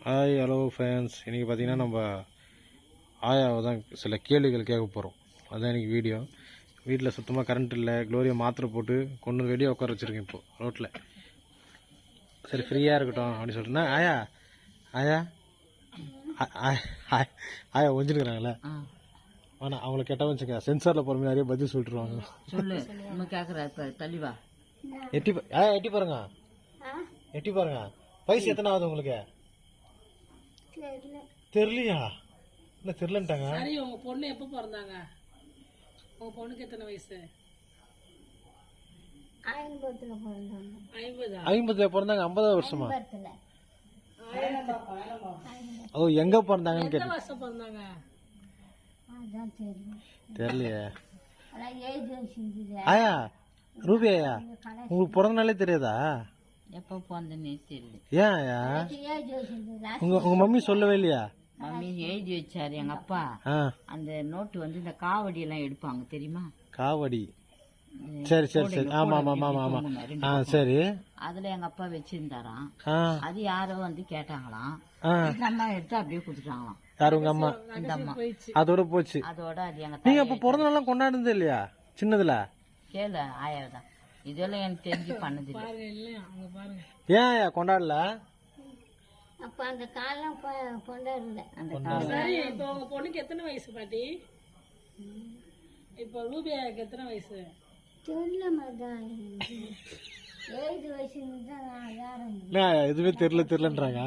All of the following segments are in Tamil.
ஹாய் ஹலோ ஃபேன்ஸ் இன்றைக்கி பார்த்தீங்கன்னா நம்ம ஆயாவை தான் சில கேள்விகள் கேட்க போகிறோம் அதுதான் எனக்கு வீடியோ வீட்டில் சுத்தமாக கரண்ட் இல்லை. க்ளோரியை மாத்திரை போட்டு கொண்டு வெளியே உட்கார வச்சுருக்கேன் இப்போது ரோட்டில் சரி ஃப்ரீயாக இருக்கட்டும் அப்படின்னு சொல்லிட்டுனா ஆயா? ஆயா? ஆயா ஒஞ்சிருக்கிறாங்களே ஆ. வேணாம் அவங்கள கெட்ட வச்சுக்க. சென்சாரில் போகிற மாதிரி நிறைய பதில் சொல்லிட்டுருவாங்க. சொல்லு. நம்ம கேக்குற இப்ப தள்ளி வா. எட்டி ஆயா எட்டி பாருங்க. எட்டி பாருங்க. வயசு எத்தனை ஆகுது உங்களுக்கு? தெரியலையா? என்ன தெரியலன்ட்டாங்க? சரி உங்க பொண்ணு எப்போ பிறந்தாங்க? உங்க பொண்ணுக்கு எத்தனை வயசு? ஐம்பதா? ஐம்பதுல பிறந்தாங்க ஐம்பதாவது வருஷமா? ஓ எங்க பிறந்தாங்கன்னு வருஷம் பிறந்தாங்க? தெரியலையே. ஆயா ரூபி ஆயா உங்களுக்கு பிறந்த நாளே தெரியாதா? எப்போ பிறந்தனே தெரியல. உங்க உங்க மம்மி சொல்லவே இல்லையா? மம்மி எழுதி வச்சாரு எங்க அப்பா. அந்த நோட்டு வந்து இந்த காவடி எல்லாம் எடுப்பாங்க தெரியுமா? காவடி. சரி சரி சரி. ஆமா ஆமா ஆமா ஆமா. ஆ சரி. அதுல எங்க அப்பா வச்சிருந்தாராம். அது யாரோ வந்து கேட்டாங்களாம். அம்மா எடுத்து அப்படியே கொடுத்துட்டாங்களாம். யார் உங்க அம்மா? இந்த அம்மா. அதோட போச்சு. அதோட அது எங்க நீங்க அப்ப பிறந்த நாள்லாம் கொண்டாடுனது இல்லையா? சின்னதுல? கேளு ஆயாதான் இதெல்லாம் எனக்கு தெரிஞ்சு பண்ணது ஏன் கொண்டாடல? அப்ப அந்த காலம் கொண்டாடல. அந்த காலம் சரி இப்போ உங்க பொண்ணுக்கு எத்தனை வயசு பாட்டி? இப்போ ரூபியாவுக்கு எத்தனை வயசு? எதுவுமே தெரியல தெரியலன்றாங்க?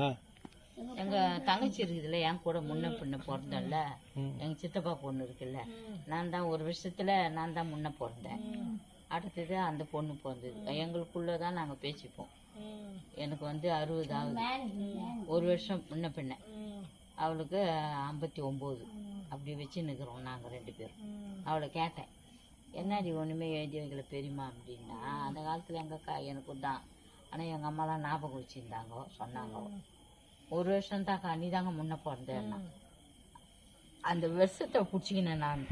எங்க தங்கச்சி இருக்குதுல்ல என் கூட முன்ன பின்ன பிறந்தேன்ல எங்க சித்தப்பா பொண்ணு இருக்குல்ல. நான் தான் ஒரு வருஷத்துல நான் தான் முன்ன பிறந்தேன். அடுத்தது அந்த பொண்ணு பிறந்தது எங்களுக்குள்ளதான் நாங்க பேசிப்போம். ம், எனக்கு வந்து அறுபது ஆகுது ஒரு வருஷம் முன்ன பின்ன. அவளுக்கு ஐம்பத்தி ஒன்பது அப்படி வச்சு நிக்கிறோம் நாங்க ரெண்டு பேரும். அவளை கேட்டேன். என்னடி ஒண்ணுமே எழுதி வைக்கல பெரியம்மா? அப்படின்னா அந்த காலத்துல எங்க அக்கா எனக்கு தான். ஆனா எங்க அம்மாலாம் ஞாபகம் வச்சிருந்தாங்க சொன்னாங்க. ஒரு வருஷம் தாக்கா நீ தாங்க முன்ன பிறந்தேன்னா. அந்த வருஷத்தை பிடிச்சிக்கினேன் நான்.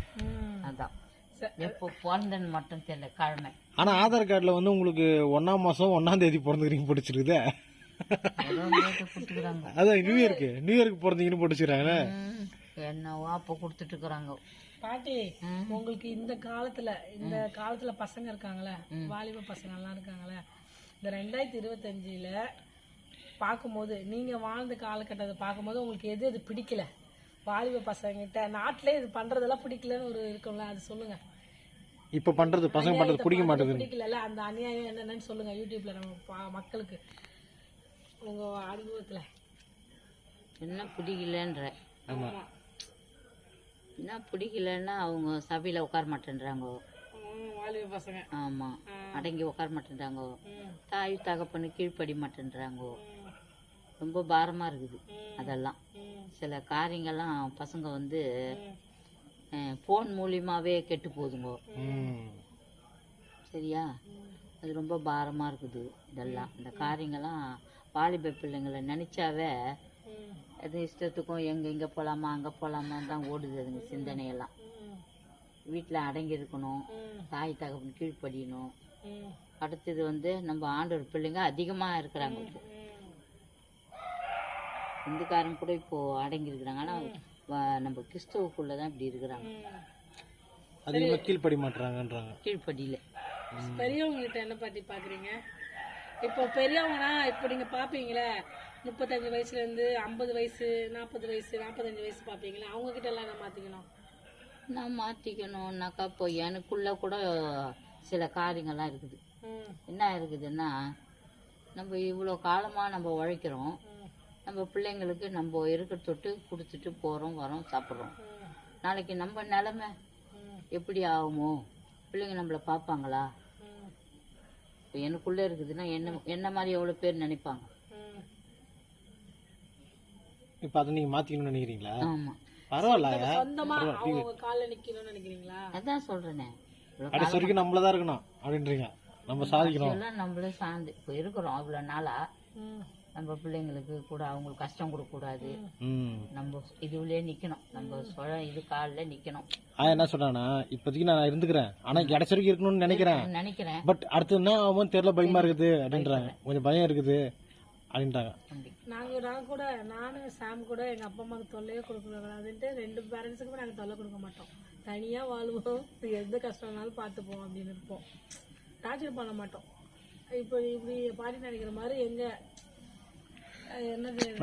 அதான். எப்போ பிறந்தேன்னு மட்டும் தெரியல கிழமை ஆனா ஆதார் கார்டுல வந்து உங்களுக்கு ஒன்னாம் மாசம் ஒன்னாம் தேதி பிறந்துக்கிறீங்க பிடிச்சிருக்குதே. அதான் நியூ இயருக்கு நியூ இயருக்கு பிறந்தீங்கன்னு பிடிச்சிக்கிறாங்க ம், என்னவோ அப்போ கொடுத்துட்டு இருக்கிறாங்க பாட்டி உங்களுக்கு இந்த காலத்துல இந்த காலத்துல பசங்க இருக்காங்களே வாலிப பசங்க எல்லாம் இருக்காங்களே இந்த ரெண்டாயிரத்தி இருபத்தஞ்சுல பார்க்கும்போது நீங்க வாழ்ந்த காலகட்டத்தை பார்க்கும்போது உங்களுக்கு எது எது பிடிக்கல? வாலிப பசங்கிட்ட நாட்டிலே இது பண்றதெல்லாம் பிடிக்கலன்னு ஒரு இருக்கும்ல அது சொல்லுங்க. இப்ப பண்றது பசங்க பண்றது பிடிக்க மாட்டேங்குது. பிடிக்கல அந்த அநியாயம் என்னென்னு சொல்லுங்க யூடியூப்ல நம்ம பா- மக்களுக்கு. உங்க அனுபவத்துல. என்ன பிடிக்கலன்ற? ஆமா. என்ன பிடிக்கலன்னா அவங்க சபையில உட்கார மாட்டேன்றாங்க. வாலிப பசங்க. ஆமா. அடங்கி உட்கார மாட்டேன்றாங்க. தாய் தகப்பனு கீழ்ப்படி மாட்டேன்றாங்க. ரொம்ப பாரமா இருக்குது அதெல்லாம். சில காரியங்கள்லாம் பசங்க வந்து. ஃபோன் மூலியமாவே கெட்டு போகுதுங்க ம். சரியா? அது ரொம்ப பாரமா இருக்குது இதெல்லாம். இந்த காரியங்கள்லாம் வாலிப பிள்ளைங்களை நினைச்சாவே அது இஷ்டத்துக்கும் எங்க இங்க போலாமா அங்க போலாமா தான் ஓடுது அதுங்க சிந்தனையெல்லாம். வீட்டில் அடங்கி இருக்கணும் தாய் தகப்பன் கீழ்ப்படியணும். அடுத்தது வந்து நம்ம ஆண்டவர் பிள்ளைங்க அதிகமா இருக்கிறாங்க. இந்துக்காரங்க கூட இப்போ அடங்கி இருக்கிறாங்க. ஆனா வ- நம்ம கிறிஸ்தவுக்குள்ள தான் இப்படி இருக்கிறாங்க. அதிகமா கீழ்ப்படி மாட்டுறாங்கன்றாங்க. கீழ்ப்படியில. பெரியவங்க கிட்ட என்ன பாட்டி பாக்குறீங்க? இப்போ பெரியவங்கன்னா இப்போ நீங்க பாப்பீங்களே முப்பத்தஞ்சு வயசுல இருந்து ஐம்பது வயசு நாற்பது வயசு நாற்பத்தஞ்சு வயசு பாப்பீங்களா அவங்க கிட்ட எல்லாம் என்ன மாத்திக்கணும்? நான் மாத்திக்கணும்னாக்கா இப்போ எனக்குள்ள கூட சில காரியங்கள்லாம் இருக்குது. என்ன இருக்குதுன்னா நம்ம இவ்வளோ காலமா நம்ம உழைக்கிறோம். நம்ம பிள்ளைங்களுக்கு நம்ம இருக்கிற தொட்டு கொடுத்துட்டு போறோம் வரோம் சாப்பிட்றோம். நாளைக்கு நம்ம நிலைமை எப்படி ஆகுமோ? பிள்ளைங்க நம்மளை பார்ப்பாங்களா? இப்போ எனக்குள்ள இருக்குதுன்னா என்ன என்ன மாதிரி எவ்வளோ பேர் நினைப்பாங்க. இப்ப அதை நீங்க மாத்திக்கணும்னு நினைக்கிறீங்களா? ஆமா. பரவாயில்ல. அவங்க கால்ல நினைக்கிறீங்களா? அதான் சொல்றேனே. இவ்வளவு கடைசி வரைக்கும் நம்மளதான் இருக்கணும் அப்படின்றீங்க. நம்ம சாதிக்கணும் நம்மளே சார்ந்து. இப்போ இருக்கிறோம் அவ்வளோ நாளா. ம், நம்ம பிள்ளைங்களுக்கு கூட அவங்களுக்கு கஷ்டம் கொடுக்கக்கூடாது. நம்ம இதுலயே நிக்கணும். நம்ம சொல இது காலில் நிக்கணும். ஆயா என்ன சொல்றானா இப்போதைக்கு நான் இருந்துக்கிறேன். ஆனா கடைசி வரைக்கும் இருக்கணும்னு நினைக்கிறேன். நினைக்கிறேன் பட் அடுத்து என்ன ஆகும் தெரியல பயமா இருக்குது அப்படின்றாங்க. கொஞ்சம் பயம் இருக்குது அப்படின்ட்டாங்க அப்படி நாங்கள் நான் கூட நானும் சாம் கூட எங்கள் அப்பா அம்மாவுக்கு தொல்லையே கொடுக்கக்கூடாதுன்ட்டு ரெண்டு பேரண்ட்ஸுக்குமே நாங்கள் தொல்லை கொடுக்க மாட்டோம். தனியாக வாழ்வோம். எந்த கஷ்டம்னாலும் பார்த்துப்போம் அப்படின்னு இருப்போம். டார்ச்சர் பண்ண மாட்டோம். இப்போ இப்படி பாட்டி நினைக்கிற மாதிரி எங்க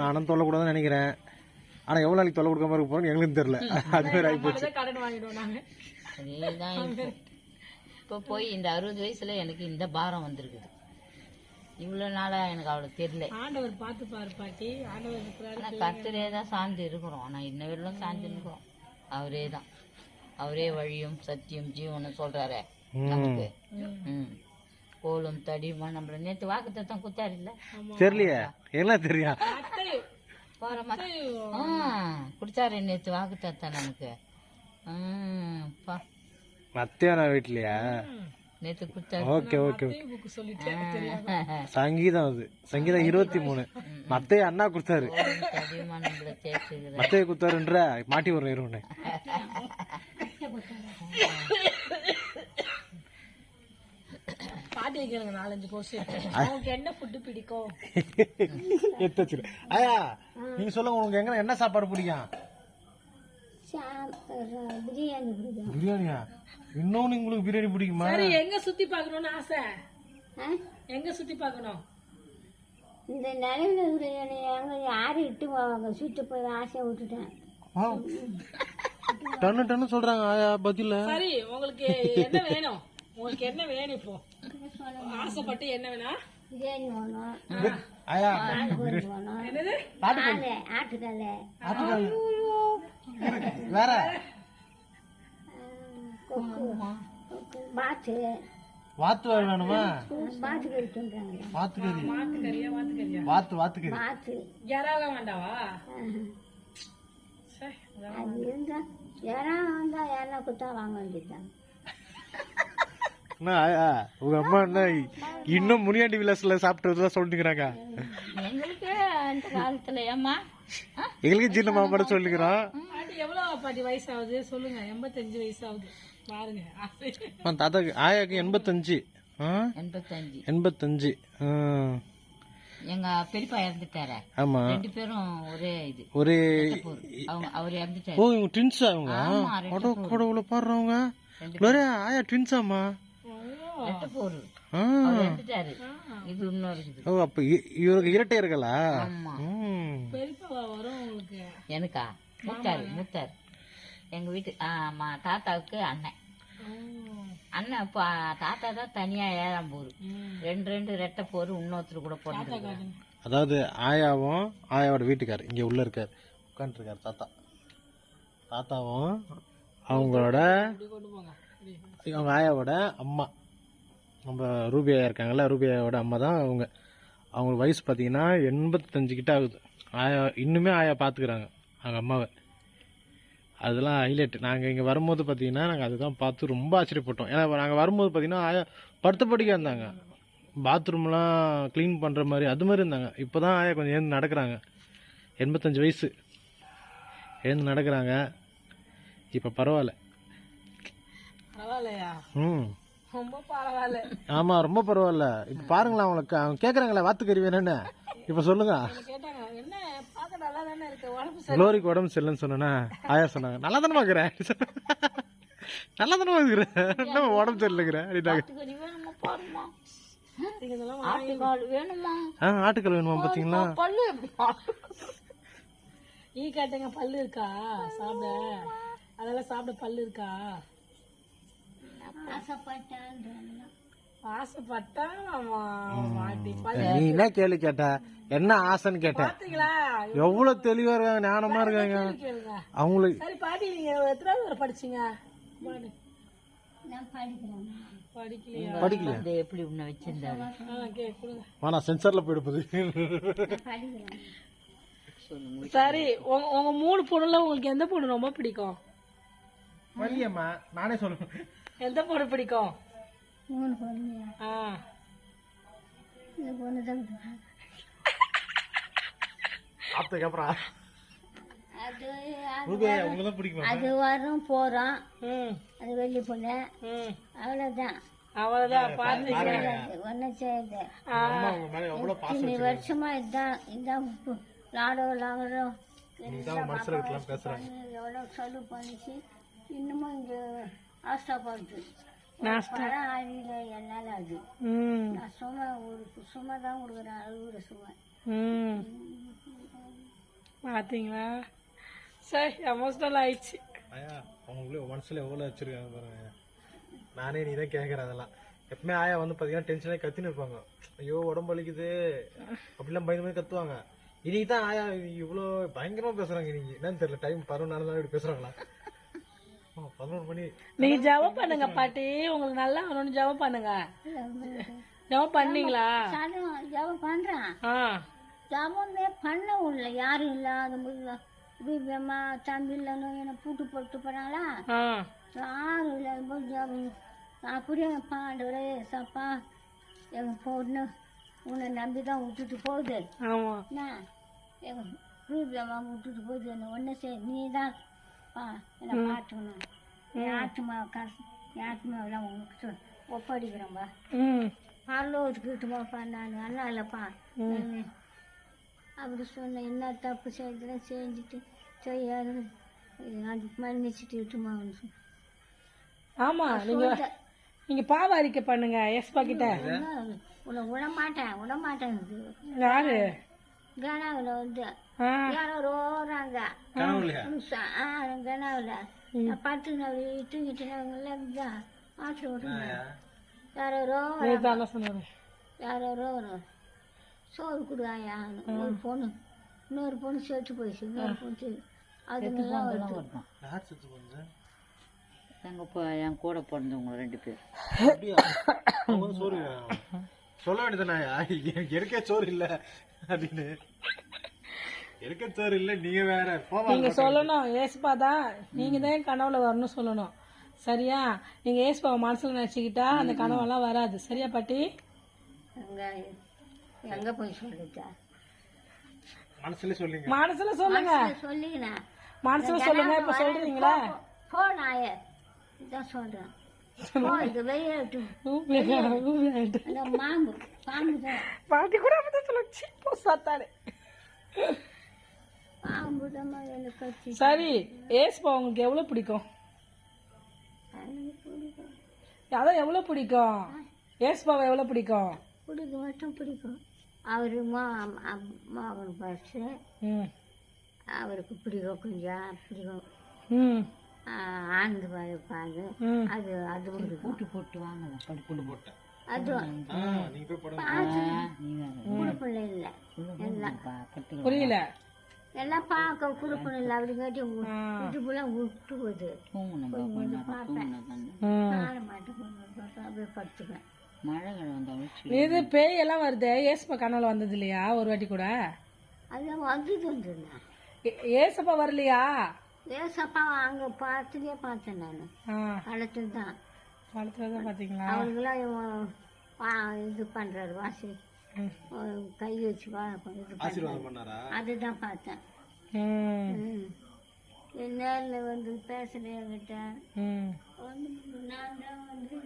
நானும் தொல்லக்கூடாதுன்னு நினைக்கிறேன். ஆனால் எவ்வளோ நாளைக்கு தொல்லை கொடுக்காம இருக்க எங்களுக்கு தெரியல. அது மாதிரி ஆகி நம்மளே கடன் வாங்கிடுவோம் நாங்கள் அதேதான் இப்போ. போய் இந்த அறுபது வயசுல எனக்கு இந்த பாரம் வந்திருக்குது. இவ்வளோ நாளா எனக்கு அவ்வளோ தெரியல. ஆண்டவர் பார்த்து பாரு பாட்டி. ஆண்டவர் கர்த்தரே தான் சார்ந்து இருக்கிறோம். ஆனால் இன்ன வரையிலும் சார்ந்து இருக்கிறோம். அவரே தான் அவரே வழியும் சத்தியம் ஜீவனும் சொல்றாரே. நமக்கு. ம். கோலும் தடியுமா? நம்மள நேற்று வாக்கு தான் குத்தாரு இல்ல தெரியலையே. என்ன தெரியும்? ஆ குடிச்சாரு நேற்று வாக்கு தத்தா நமக்கு. ம், பா. மத்தியான வீட்லையா? நேற்று குடிச்சாரு ஓகே ஓகே சங்கீதம் அது. சங்கீதம் இருபத்தி மூணு. மத்தைய அண்ணா கொடுத்தாரு. மத்தைய கொடுத்தாருன்ற மாட்டி ஒரு இருவனே பாட்டியை கேளுங்க நாலஞ்சு கோர்ஸ் அவங்களுக்கு என்ன ஃபுட்டு பிடிக்கும்? எடுத்து வச்சிரு. ஐயா நீங்க சொல்லுங்க உங்களுக்கு எங்க என்ன சாப்பாடு பிடிக்கும்? சாம் பிரியாணி பிடிக்கும். பிரியாணியா? இன்னொன்னு உங்களுக்கு பிரியாணி பிடிக்குமா? சரி எங்க சுத்தி பார்க்கணும்னு ஆசை? ஆ? எங்க சுத்தி பார்க்கணும்? இந்த நிலையில பிரியாணி அங்கே யாரும் இட்டு போவாங்க? சுட்டு போய் ஆசையை விட்டுட்டேன். டன்னு டன்னு சொல்றாங்க ஆயா பதில சரி உங்களுக்கு என்ன வேணும்? உங்களுக்கு என்ன வேணும் இப்போ? ஆசைப்பட்டு என்ன வேணா. வேற? வாத்து வேணுமா? பாத்து கறி சொல்றாங்க வாத்துக்கறி வாத்து வாத்துக்கறி யாராவது வேண்டாவா? இருந்தா யாராவது வந்தா யாரா கொடுத்தா வாங்க வேண்டியதுதான். உங்க அம்மா என்ன இன்னும் முனியாண்டி விலாஸ்ல சாப்பிட்டதுதான் சொல்லிட்டுக்கிறாங்க. எங்களுக்கு அந்த காலத்துல ஏம்மா? ஆ? எங்களுக்கு சின்ன மாமாட சொல்லிக்கிறோம் எவ்வளவு பாட்டி வயசாகுது? சொல்லுங்க எண்பத்தஞ்சு வயசாகுது. பாருங்க. தாத்தாக்கு ஆயாக்கு எண்பத்தஞ்சு. ஆ? எண்பத்தஞ்சு. எண்பத்தஞ்சு. எங்க பெரியப்பா இறந்துட்டாரே? ஆமா. ரெண்டு பேரும் ஒரே இது. ஒரு அவர் இறந்துட்டாரு. ஓ இவங்க ட்வின்ஸ் அவங்க? ஆமா, ரெண்டு அடோ கடவுள பாடுறவங்க. ஆயா ட்வின்ஸாமா ஓ அப்ப இ- இவருக்கு இரட்டை இருக்கலா? எனக்கா? மூத்தாரு மூத்தாரு. எங்க வீட்டு ஆமா தாத்தாவுக்கு அண்ணன். அண்ணன் இப்போ தாத்தா தான் தனியா ஏழாம் போர் ரெண்டு ரெண்டு ரெட்டை போர் இன்னொருத்தர் கூட போட்டு அதாவது ஆயாவும் ஆயாவோட வீட்டுக்கார். இங்க உள்ள இருக்கார். உட்காந்துருக்காரு தாத்தா. தாத்தாவும் அவங்களோட அவங்க ஆயாவோட அம்மா. நம்ம ரூபி ஆயா இருக்காங்கல்ல ரூபி ஆயாவோட அம்மா தான் அவங்க. அவங்க வயசு பார்த்தீங்கன்னா எண்பத்தஞ்சு கிட்ட ஆகுது. ஆயா இன்னுமே ஆயா பார்த்துக்கிறாங்க அவங்க அம்மாவை. அதெல்லாம் ஹைலைட் நாங்கள் இங்கே வரும்போது பார்த்தீங்கன்னா நாங்கள் அதுதான் பார்த்து ரொம்ப ஆச்சரியப்பட்டோம். ஏன்னா நாங்கள் வரும்போது பார்த்தீங்கன்னா ஆயா படுத்த படிக்க இருந்தாங்க. பாத்ரூம்லாம் க்ளீன் பண்ணுற மாதிரி அது மாதிரி இருந்தாங்க. இப்போ தான் ஆயா கொஞ்சம் ஏந்து நடக்கிறாங்க. எண்பத்தஞ்சு வயசு. ஏந்து நடக்கிறாங்க. இப்போ பரவாயில்ல. பரவாயில்லையா? ம். ரொம்ப பரவாயில்ல. ஆமா ரொம்ப பரவாயில்ல. இப்ப பாருங்களேன் அவங்களுக்கு அவங்க கேக்குறாங்களே வாத்துக்கறி வேணும்னு இப்ப சொல்லுங்க. கேட்டாங்க என்ன பார்க்க நல்லா தானே இருக்கு உடம்பு சரி. குளோரிக்கு உடம்பு சரியில்லைன்னு சொன்னேன்னா ஆயா சொன்னாங்க நல்லா தானே பாக்குறேன் நல்லா தானே பாக்குறேன் என்ன உடம்பு சரியில்லைங்கிற அப்படின்னாங்க. ஆட்டுக்கறி வேணுமா பாருமா நீங்க இதெல்லாம் ஆட்டுக்கால் வேணுமா? ஆ ஆட்டுக்கல் வேணுமா பாத்தீங்களா? பல்லு எப்படி ஈ கேட்டங்க பல்லு இருக்கா? சாப்பிட. அதெல்லாம் சாப்பிட பல்லு இருக்கா? ஆசைப்பட்டா நீ என்ன கேள்வி கேட்ட? என்ன ஆசைன்னு கேட்டேன் பாத்தீங்களா? எவ்வளவு தெளிவா இருக்காங்க ஞானமா இருக்காங்க. அவங்களுக்கு சரி பாட்டி நீங்க எத்தனாவது வரை படிச்சீங்க? பாடு. நான் படிக்கிறேன். படிக்கலையா? எப்படி உன்னை வச்சிருந்தாரு? வேணா சென்சார்ல போயிடுப்பது படிக்கிறேன். சரி உங்க உங்க மூணு பொண்ணுல உங்களுக்கு எந்த பொண்ணு ரொம்ப பிடிக்கும்? வள்ளியம்மா நானே சொல்லுவேன் எந்த பொண்ணு பிடிக்கும்? மூணு பொண்ணு ஆ. இந்த பொண்ணு தான் அது ரூபாய் உங்களுக்கு தான் பிடிக்குமா? அது வரும் போகிறோம் ம். அது வெள்ளி பொண்ணு ம். அவ்வளோதான் அவ்வளவுதான் பாத்து ஒன்றும் செய்யுது. இத்தனை வருஷமா இதான் இதான் உப்பு. லாடோ லாடோ இதான் மனசுல இருக்கலாம் பேசுறாங்க. எவ்வளோ சொல்லு பண்ணிச்சு. இன்னமும் இங்கே என்னால் அது. நான் சும்மா ஒரு சும்மா தான் கொடுக்குறேன் அழுகுற சும்மா. ம். பாத்தீங்களா? சரி எமோஷனல் ஆயிடுச்சு. ஆயா உங்களுக்குள்ள மனசுல எவ்வளவு வச்சிருக்காங்க பாருங்க. நானே நீ தான் கேட்கற அதெல்லாம். எப்பவுமே ஆயா வந்து பாத்தீங்கன்னா டென்ஷனே கத்தின்னு இருப்பாங்க. ஐயோ உடம்பு வலிக்குது. அப்படிலாம் பயந்து பயந்து கத்துவாங்க. இன்னைக்கு தான் ஆயா இவ்வளோ பயங்கரமா பேசுறாங்க இன்னைக்கு. என்னன்னு தெரியல டைம் தான் இப்படி பேசுறாங்களா? நீங்க ஜெபம் பண்ணுங்க பாட்டி. உங்களுக்கு நல்லா வரணும்னு ஜெபம் பண்ணுங்க. ஜெபம் பண்ணீங்களா? சாதம் ஜபம் பண்ணுறான் ஆ. ஜபமே பண்ண உள்ள யாரும் இல்லாத தம்பி இல்லைன்னு என்னை பூட்டு போட்டு போனாங்களா ஆ. யாரும் இல்லாத போது ஜபம் அப்படியே பாண்டவரே சப்பா எங்கள் பொண்ணு உன்னை நம்பி தான் விட்டுட்டு போகுது. எங்கள் ரூபியம்மா விட்டுட்டு போகுது. என்ன ஒன்று செய் நீ தான் பா என்னை பார்த்துக்கணும். என் ஆத்மா காசு என் ஆத்மாவெல்லாம் உங்களுக்கு சொ- ஒப்படைக்கிறேன்பா ம். பரலோகத்துக்கிட்டுமாப்பா நான் நல்லா இல்லைப்பா. அப்படி சொன்னேன் என்ன தப்பு செய்யறதுல செஞ்சுட்டு செய்யாது அதுக்கு மன்னிச்சுட்டு விட்டுமான்னு சொன்னேன். ஆமா நீங்க நீங்க பாவ அறிக்கை பண்ணுங்க எஸ்பா கிட்ட. ஒண்ணும் உன்னை விட மாட்டேன் விட மாட்டேன் யாரு? கனாவில் வந்து யாரோ ஆ கனாவில். பத்து நாள் தூங்கிட்டு ஆற்று விடுங்க யாரோ யாரோ சோறு கொடுவாயா ஒரு பொண்ணு. இன்னொரு பொண்ணு செத்து போயிடுச்சு. இன்னொரு பொண்ணு அதுங்கெல்லாம் வருது வருதான் யார் செத்து போங்க எங்க இப்போ என் கூட பிறந்தவங்க ரெண்டு பேர். சொல்ல வேண்டியதுனாயா எனக்கே சோறு இல்ல அப்படின்னு. எனக்கே சோறு இல்ல நீங்க வேற. நீங்க சொல்லணும் ஏசுப்பா தான் நீங்க தான் கனவுல வரணும் சொல்லணும். சரியா? நீங்க ஏசுப்பாவை மனசுல நினைச்சுக்கிட்டா அந்த கனவெல்லாம் வராது. சரியா பாட்டி? எங்கே போய் சொல்லிட்டா? மனசுல சொல்லிங்க. மனசுல சொல்லுங்க. சொல்லிக்கினேன் மனசுல சொல்லுங்க இப்ப சொல்றீங்களா? போ நாய. இதான் சொல்கிறேன் பாட்டி கூட அப்படிதான் சொல்லுச்சு போ சாத்தாரு சரி ஏசுப்பா உங்களுக்கு எவ்வளவு பிடிக்கும்? அதான் எவ்வளவு பிடிக்கும்? ஏசுப்பாவை எவ்வளவு பிடிக்கும்? பிடிக்கும் மட்டும் பிடிக்கும். அவர் மா மாவன் பஸ்ஸு ம். அவருக்கு பிடிக்கும் கொஞ்சம் பிடிக்கும். பாது ம். அது அது பிடிக்கும் கூட்டு போட்டு வாங்கலாம் படுப்பு போட்டேன். அது குடுப்பில் இல்லை. எல்லாம். புரியல. எல்லாம் பார்க்க குடுப்பில் இல்லை. அப்படிங்காட்டி ஆ. இதுக்குலாம் விட்டு போகுது தூங்கணுங்க கொஞ்ச நேரம் தூங்கினா ம் நானும் மாட்டுக்கு அப்படியே படுத்துப்பேன். இது பேய் எல்லாம் வருது. ஏசுப்பா கனவுல வந்தது இல்லையா? ஒரு வாட்டி கூட? வந்துருந்தேன் ஏ- ஏசப்பா வரலையா? ஏசப்பா அங்கே பார்த்துட்டே பார்த்தேன் நான். ஆ. களத்தில் தான் படத்துல தான் இவன் வா இது பண்ணுறாரு வாசி. கை வச்சு வா இது பண்றாரு. ஆசீர்வாதம் பண்ணாரா? அதுதான் பார்த்தேன். நேரில் வந்து வந்து நான் தான் வந்து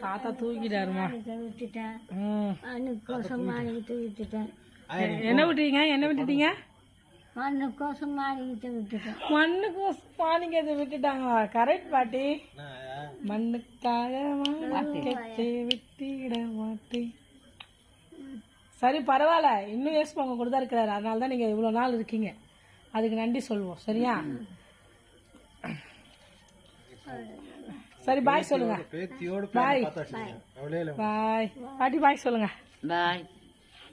தாத்தா தூக்கிட்டாருமா. விட்டுட்டேன். ம். மண்ணுக்கோசம் மாணிக்கத்தை விட்டுட்டேன். ஆயா நீ என்ன விட்டீங்க என்ன விட்டுட்டீங்க? மண்ணுக்கோசம் மாணிக்கத்தை விட்டுட்டேன் மண்ணுக்கு மாணிக்க இதை விட்டுட்டாங்க. கரெக்ட் பாட்டி. மண்ணுக்காக மாணிக்கத்தை விட்டிட மாட்டேன். சரி பரவாயில்ல. இன்னும் ஏசு உங்க கூட தான் இருக்கிறாரு அதனால தான் நீங்க இவ்வளவு நாள் இருக்கீங்க. அதுக்கு நன்றி சொல்லுவோம் சரியா? சரி பாய் சொல்லுங்க. பாய். பாய் பாட்டி பாய் சொல்லுங்க. பாய்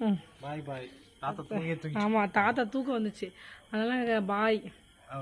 ம். பாய் பாய் தாத்தா தூங்கி தூங்கி ஆமா தாத்தா தூக்கம் வந்துச்சு. அதனால பாய்.